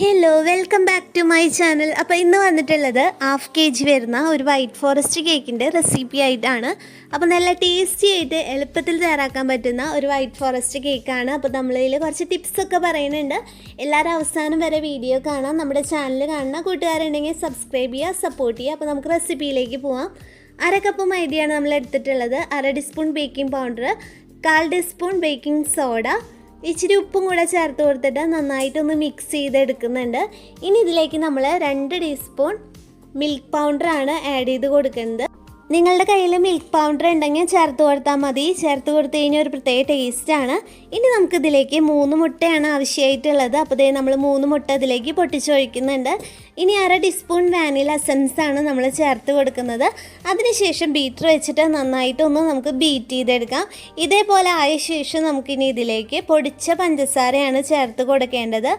Hello welcome back to my channel അപ്പോൾ ഇന്ന് വന്നിട്ടുള്ളത് ഹാഫ് കെ ജി വരുന്ന ഒരു വൈറ്റ് ഫോറസ്റ്റ് കേക്കിന്റെ റെസിപ്പി ആയിട്ടാണ്. അപ്പോൾ നല്ല ടേസ്റ്റി ആയിട്ട് എളുപ്പത്തിൽ തയ്യാറാക്കാൻ പറ്റുന്ന ഒരു വൈറ്റ് ഫോറസ്റ്റ് കേക്കാണ് അപ്പോൾ നമ്മളിൽ കുറച്ച് ടിപ്സൊക്കെ പറയുന്നുണ്ട്. എല്ലാവരും അവസാനം വരെ വീഡിയോ കാണാം. നമ്മുടെ ചാനൽ കാണുന്ന കൂട്ടുകാരുണ്ടെങ്കിൽ സബ്സ്ക്രൈബ് ചെയ്യുക സപ്പോർട്ട് ചെയ്യുക. അപ്പോൾ നമുക്ക് റെസിപ്പിയിലേക്ക് പോവാം. അര കപ്പ് മൈദയാണ് നമ്മൾ എടുത്തിട്ടുള്ളത് അര ടീസ്പൂൺ ബേക്കിംഗ് പൗഡർ കാൽ ടീസ്പൂൺ ബേക്കിംഗ് സോഡ ഇച്ചിരി ഉപ്പും കൂടെ ചേർത്ത് കൊടുത്തിട്ട് നന്നായിട്ടൊന്ന് മിക്സ് ചെയ്തെടുക്കുന്നുണ്ട്. ഇനി ഇതിലേക്ക് നമ്മൾ രണ്ട് ടീസ്പൂൺ മിൽക്ക് പൗഡറാണ് ആഡ് ചെയ്ത് കൊടുക്കുന്നത്. നിങ്ങളുടെ കയ്യിൽ മിൽക്ക് പൗഡർ ഉണ്ടെങ്കിൽ ചേർത്ത് കൊടുത്താൽ മതി. ചേർത്ത് കൊടുത്തു കഴിഞ്ഞാൽ ഒരു പ്രത്യേക ടേസ്റ്റാണ് ഇനി നമുക്കിതിലേക്ക് മൂന്ന് മുട്ടയാണ് ആവശ്യമായിട്ടുള്ളത്. അപ്പോൾ ഇതേ നമ്മൾ മൂന്ന് മുട്ട ഇതിലേക്ക് പൊട്ടിച്ചൊഴിക്കുന്നുണ്ട്. ഇനി അര ടീസ്പൂൺ വാനില എസൻസ് ആണ് നമ്മൾ ചേർത്ത് കൊടുക്കുന്നത്. അതിനുശേഷം ബീറ്റർ വെച്ചിട്ട് നന്നായിട്ടൊന്ന് നമുക്ക് ബീറ്റ് ചെയ്തെടുക്കാം. ഇതേപോലെ ആയ ശേഷം നമുക്കിനി ഇതിലേക്ക് പൊടിച്ച പഞ്ചസാരയാണ് ചേർത്ത് കൊടുക്കേണ്ടത്.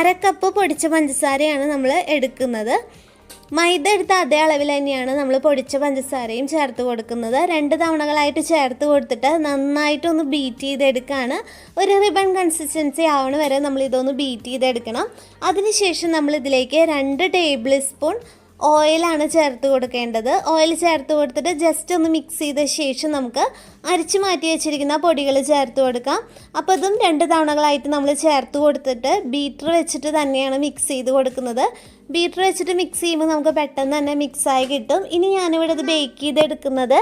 അര കപ്പ് പൊടിച്ച പഞ്ചസാരയാണ് നമ്മൾ എടുക്കുന്നത്. മൈദ എടുത്ത അതേ അളവിൽ തന്നെയാണ് നമ്മൾ പൊടിച്ച പഞ്ചസാരയും ചേർത്ത് കൊടുക്കുന്നത്. രണ്ട് തവണകളായിട്ട് ചേർത്ത് കൊടുത്തിട്ട് നന്നായിട്ടൊന്ന് ബീറ്റ് ചെയ്തെടുക്കുകയാണ് ഒരു റിബൺ കൺസിസ്റ്റൻസി ആവണ വരെ നമ്മൾ ഇതൊന്ന് ബീറ്റ് ചെയ്തെടുക്കണം. അതിനുശേഷം നമ്മൾ ഇതിലേക്ക് രണ്ട് ടേബിൾ സ്പൂൺ ഓയിലാണ് ചേർത്ത് കൊടുക്കേണ്ടത്. ഓയിൽ ചേർത്ത് കൊടുത്തിട്ട് ജസ്റ്റ് ഒന്ന് മിക്സ് ചെയ്ത ശേഷം നമുക്ക് അരിച്ചു മാറ്റി വെച്ചിരിക്കുന്ന പൊടികൾ ചേർത്ത് കൊടുക്കാം. അപ്പോൾ ഇതും രണ്ട് തവണകളായിട്ട് നമ്മൾ ചേർത്ത് കൊടുത്തിട്ട് ബീറ്റർ വെച്ചിട്ട് തന്നെയാണ് മിക്സ് ചെയ്ത് കൊടുക്കുന്നത്. ബീറ്റർ വെച്ചിട്ട് മിക്സ് ചെയ്യുമ്പോൾ നമുക്ക് പെട്ടെന്ന് തന്നെ മിക്സായി കിട്ടും. ഇനി ഞാനിവിടെ ഇത് ബേക്ക് ചെയ്തെടുക്കുന്നത്.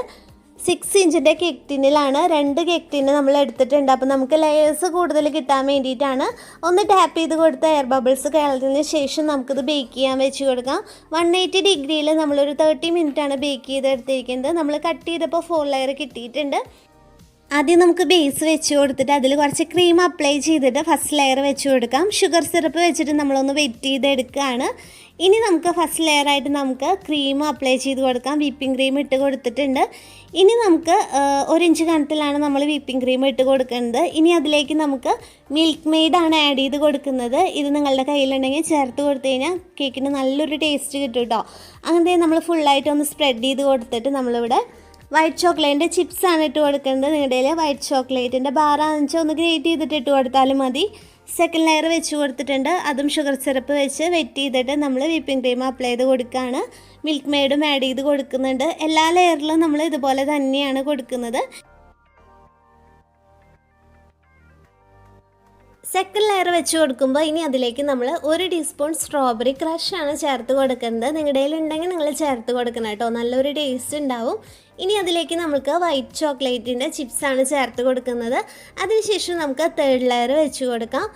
സിക്സ് ഇഞ്ചിന്റെ കേക്ക് ടിന്നിലാണ് രണ്ട് കേക്ക് ടിന്ന് നമ്മൾ എടുത്തിട്ടുണ്ട്. അപ്പോൾ നമുക്ക് ലെയേഴ്സ് കൂടുതൽ കിട്ടാൻ വേണ്ടിയിട്ടാണ് ഒന്ന് ടാപ്പ് ചെയ്ത് കൊടുത്ത എയർ ബബിൾസ് കളഞ്ഞതിന് ശേഷം നമുക്കിത് ബേക്ക് ചെയ്യാൻ വെച്ച് കൊടുക്കാം. വൺ എയ്റ്റി ഡിഗ്രിയിൽ നമ്മളൊരു തേർട്ടി മിനിറ്റാണ് ബേക്ക് ചെയ്തെടുത്തിരിക്കുന്നത്. നമ്മൾ കട്ട് ചെയ്തപ്പോൾ ഫോർ ലെയർ കിട്ടിയിട്ടുണ്ട്. ആദ്യം നമുക്ക് ബേസ് വെച്ച് കൊടുത്തിട്ട് അതിൽ കുറച്ച് ക്രീം അപ്ലൈ ചെയ്തിട്ട് ഫസ്റ്റ് ലെയർ വെച്ച് കൊടുക്കാം. ഷുഗർ സിറപ്പ് വെച്ചിട്ട് നമ്മളൊന്ന് വെറ്റ് ചെയ്തെടുക്കുകയാണ്. ഇനി നമുക്ക് ഫസ്റ്റ് ലെയർ ആയിട്ട് നമുക്ക് ക്രീം അപ്ലൈ ചെയ്ത് കൊടുക്കാം. വിപ്പിംഗ് ക്രീം ഇട്ട് കൊടുത്തിട്ടുണ്ട്. ഇനി നമുക്ക് ഒരിഞ്ച് ഒരു ഇഞ്ച് കണത്തിലാണ് നമ്മൾ വിപ്പിംഗ് ക്രീം ഇട്ട് കൊടുക്കുന്നത്. ഇനി അതിലേക്ക് നമുക്ക് മിൽക്ക് മെയ്ഡാണ് ആഡ് ചെയ്ത് കൊടുക്കുന്നത്. ഇത് നിങ്ങളുടെ കയ്യിലുണ്ടെങ്കിൽ ചേർത്ത് കൊടുത്തു കഴിഞ്ഞാൽ കേക്കിന് നല്ലൊരു ടേസ്റ്റ് കിട്ടും കേട്ടോ അങ്ങനെ നമ്മൾ ഫുള്ളായിട്ട് ഒന്ന് സ്പ്രെഡ് ചെയ്ത് കൊടുത്തിട്ട് നമ്മളിവിടെ വൈറ്റ് ചോക്ലേറ്റിന്റെ ചിപ്സ് ആണ് ഇട്ട് കൊടുക്കുന്നത്. നിങ്ങളുടെ കയ്യിൽ വൈറ്റ് ചോക്ലേറ്റിന്റെ ബാറാന്ന് വെച്ചാൽ ഒന്ന് ഗ്രേറ്റ് ചെയ്തിട്ട് ഇട്ട് കൊടുത്താലും മതി. സെക്കൻഡ് ലെയർ വെച്ച് കൊടുത്തിട്ടുണ്ട്. അതും ഷുഗർ സിറപ്പ് വെച്ച് വെറ്റ് ചെയ്തിട്ട് നമ്മൾ വിപ്പിംഗ് ക്രീം അപ്ലൈ ചെയ്ത് കൊടുക്കുകയാണ് മിൽക്ക് മെയ്ഡും ആഡ് ചെയ്ത് കൊടുക്കുന്നുണ്ട്. എല്ലാ ലെയറിലും നമ്മൾ ഇതുപോലെ തന്നെയാണ് കൊടുക്കുന്നത്. സെക്കൻഡ് ലെയർ വെച്ച് കൊടുക്കുമ്പോൾ ഇനി അതിലേക്ക് നമ്മൾ ഒരു ടീസ്പൂൺ സ്ട്രോബെറി ക്രഷാണ് ചേർത്ത് കൊടുക്കുന്നത്. നിങ്ങളുടെ ഉണ്ടെങ്കിൽ നിങ്ങൾ ചേർത്ത് കൊടുക്കണം കേട്ടോ. നല്ലൊരു ടേസ്റ്റ് ഉണ്ടാവും. ഇനി അതിലേക്ക് നമുക്ക് വൈറ്റ് ചോക്ലേറ്റിന്റെ ചിപ്സാണ് ചേർത്ത് കൊടുക്കുന്നത്. അതിനുശേഷം നമുക്ക് തേർഡ് ലെയർ വെച്ച് കൊടുക്കാം.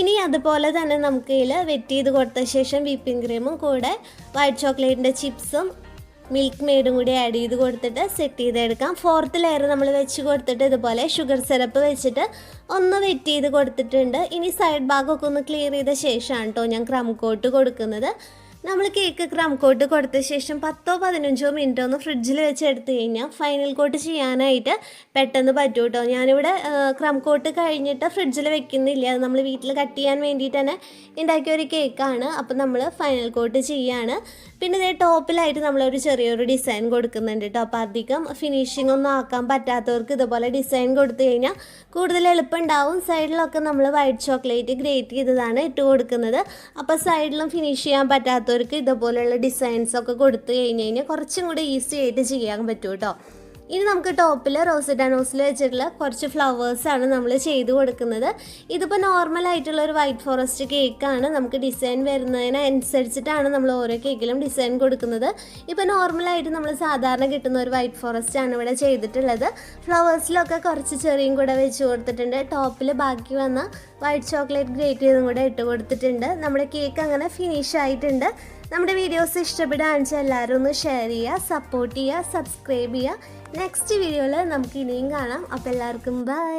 ഇനി അതുപോലെ തന്നെ നമുക്ക് ഇതിൽ വെറ്റ് ചെയ്ത് കൊടുത്ത ശേഷം വിപ്പിംഗ് ക്രീമും കൂടെ വൈറ്റ് ചോക്ലേറ്റിന്റെ ചിപ്സും മിൽക്ക് മെയ്ഡും കൂടി ആഡ് ചെയ്ത് കൊടുത്തിട്ട് സെറ്റ് ചെയ്തെടുക്കാം. ഫോർത്ത് ലെയർ നമ്മൾ വെച്ച് കൊടുത്തിട്ട് ഇതുപോലെ ഷുഗർ സിറപ്പ് വെച്ചിട്ട് ഒന്ന് വെറ്റ് ചെയ്ത് കൊടുത്തിട്ടുണ്ട്. ഇനി സൈഡ് ഭാഗമൊക്കെ ഒന്ന് ക്ലിയർ ചെയ്ത ശേഷമാണ് കേട്ടോ ഞാൻ ക്രം കോട്ട് കൊടുക്കുന്നത്. നമ്മൾ കേക്ക് ക്രം കോട്ട് കൊടുത്ത ശേഷം പത്തോ പതിനഞ്ചോ മിനിറ്റോ ഒന്ന് ഫ്രിഡ്ജിൽ വെച്ച് എടുത്തു കഴിഞ്ഞാൽ ഫൈനൽ കോട്ട് ചെയ്യാനായിട്ട് പെട്ടെന്ന് പറ്റും കേട്ടോ ഞാനിവിടെ ക്രം കോട്ട് കഴിഞ്ഞിട്ട് ഫ്രിഡ്ജിൽ വെക്കുന്നില്ല. അത് നമ്മൾ വീട്ടിൽ കട്ട് ചെയ്യാൻ വേണ്ടിയിട്ട് തന്നെ ഉണ്ടാക്കിയ ഒരു കേക്കാണ്. അപ്പോൾ നമ്മൾ ഫൈനൽ കോട്ട് ചെയ്യാണ്. പിന്നെ ഇതേ ടോപ്പിലായിട്ട് നമ്മളൊരു ചെറിയൊരു ഡിസൈൻ കൊടുക്കുന്നുണ്ട് കേട്ടോ. അപ്പോൾ അധികം ഫിനിഷിംഗ് ഒന്നും ആക്കാൻ പറ്റാത്തവർക്ക് ഇതുപോലെ ഡിസൈൻ കൊടുത്തു കഴിഞ്ഞാൽ കൂടുതൽ എളുപ്പമുണ്ടാവും. സൈഡിലൊക്കെ നമ്മൾ വൈറ്റ് ചോക്ലേറ്റ് ഗ്രേറ്റ് ചെയ്തതാണ് ഇട്ട് കൊടുക്കുന്നത്. അപ്പോൾ സൈഡിലും ഫിനിഷ് ചെയ്യാൻ പറ്റാത്തവർക്ക് ഇതുപോലെയുള്ള ഡിസൈൻസ് ഒക്കെ കൊടുത്തു കഴിഞ്ഞ് കഴിഞ്ഞാൽ കുറച്ചും കൂടി ഈസി ആയിട്ട് ചെയ്യാൻ പറ്റും കേട്ടോ ഇനി നമുക്ക് ടോപ്പിൽ റോസിഡ നോസിൽ വെച്ചിട്ടുള്ള കുറച്ച് ഫ്ലവേഴ്സാണ് നമ്മൾ ചെയ്ത് കൊടുക്കുന്നത്. ഇതിപ്പോൾ നോർമൽ ആയിട്ടുള്ള ഒരു വൈറ്റ് ഫോറസ്റ്റ് കേക്കാണ് നമുക്ക് ഡിസൈൻ വരുന്നതിനനുസരിച്ചിട്ടാണ് നമ്മൾ ഓരോ കേക്കിലും ഡിസൈൻ കൊടുക്കുന്നത്. ഇപ്പോൾ നോർമലായിട്ട് നമ്മൾ സാധാരണ കിട്ടുന്ന ഒരു വൈറ്റ് ഫോറസ്റ്റ് ആണ് ഇവിടെ ചെയ്തിട്ടുള്ളത്. ഫ്ലവേഴ്സിലൊക്കെ കുറച്ച് ചെറിയും കൂടെ വെച്ച് കൊടുത്തിട്ടുണ്ട്. ടോപ്പിൽ ബാക്കി വന്ന വൈറ്റ് ചോക്ലേറ്റ് ഗ്രേറ്റ് ചെയ്തും കൂടെ ഇട്ട് കൊടുത്തിട്ടുണ്ട്. നമ്മുടെ കേക്ക് അങ്ങനെ ഫിനിഷ് ആയിട്ടുണ്ട്. നമ്മുടെ വീഡിയോസ് ഇഷ്ടപ്പെടുകയാണെന്ന് വെച്ചാൽ എല്ലാവരും ഒന്ന് ഷെയർ ചെയ്യുക സപ്പോർട്ട് ചെയ്യുക സബ്സ്ക്രൈബ് ചെയ്യുക. നെക്സ്റ്റ് വീഡിയോയിൽ നമുക്ക് ഇനിയും കാണാം. അപ്പോൾ എല്ലാവർക്കും ബൈ